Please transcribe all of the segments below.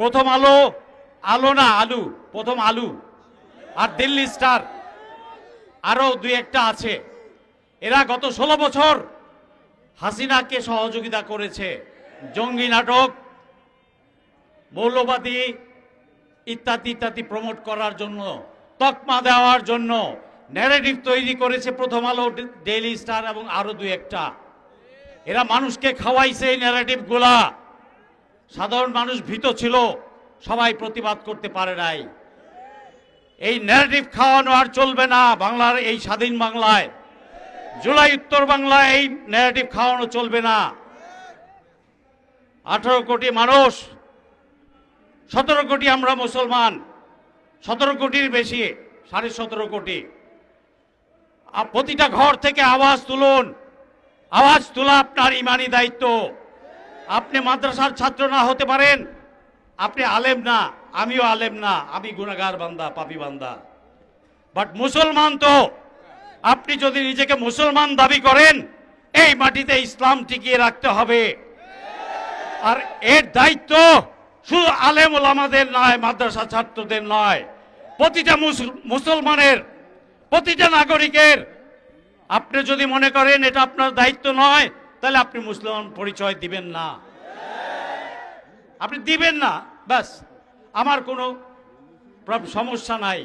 প্রথম আলো আলো না, আলু, প্রথম আলু। আর দিল্লি স্টার, আরও দুই একটা আছে। এরা গত ষোলো বছর হাসিনাকে সহযোগিতা করেছে। জঙ্গি নাটক, মৌলবাদী, ইত্যাদি ইত্যাদি প্রমোট করার জন্য, তকমা দেওয়ার জন্য ন্যারেটিভ তৈরি করেছে প্রথম আলো, ডেইলি স্টার এবং আরও দুই একটা। এরা মানুষকে খাওয়াইছে এই ন্যারেটিভগুলা সাধারণ মানুষ ভীত ছিল, সবাই প্রতিবাদ করতে পারে নাই। এই ন্যারেটিভ খাওয়ানো আর চলবে না বাংলার এই স্বাধীন বাংলায়। জুলাই উত্তর বাংলায় এই ন্যারেটিভ খাওয়ানো চলবে না। আঠারো কোটি মানুষ, সতেরো কোটি আমরা মুসলমান, সতেরো কোটির বেশি, সাড়ে সতেরো কোটি। প্রতিটা ঘর থেকে আওয়াজ তুলুন, আওয়াজ তোলা আপনার ইমানি দায়িত্ব। আপনি মাদ্রাসার ছাত্র না হতে পারেন। আপনি আলেম না, আমিও আলেম না, আমি গুনাগার বান্দা, পাপি বান্দা। বাট মুসলমান তো, আপনি যদি নিজেকে মুসলমান দাবি করেন, এই মাটিতে ইসলাম টিকিয়ে রাখতে হবে। আর এর দায়িত্ব শুধু আলেম ওলামাদের নয়, মাদ্রাসা ছাত্রদের নয়। প্রতিটা মুসল- মুসলমানের, প্রতিটা নাগরিকের। আপনি যদি মনে করেন এটা আপনার দায়িত্ব নয় তাহলে আপনি মুসলমান পরিচয় দিবেন না। আপনি দিবেন না, ব্যাস। আমার কোনো সমস্যা নাই।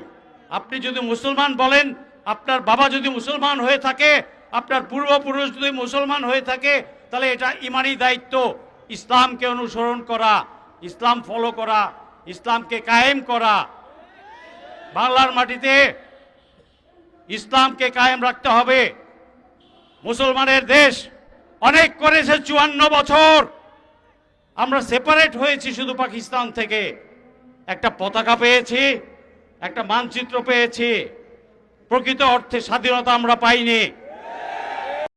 আপনি যদি মুসলমান বলেন, আপনার বাবা যদি মুসলমান হয়ে থাকে, আপনার পূর্বপুরুষ যদি মুসলমান হয়ে থাকে, তাহলে এটা ইমানি দায়িত্ব। ইসলামকে অনুসরণ করা, ইসলাম ফলো করা, ইসলামকে কায়েম করা। বাংলার মাটিতে ইসলামকে কায়েম রাখতে হবে। মুসলমানের দেশ অনেক করেছে চুয়ান্ন বছর। আমরা সেপারেট হয়েছি শুধু পাকিস্তান থেকে। একটা পতাকা পেয়েছি, একটা মানচিত্র পেয়েছি। প্রকৃত অর্থে স্বাধীনতা আমরা পাইনি।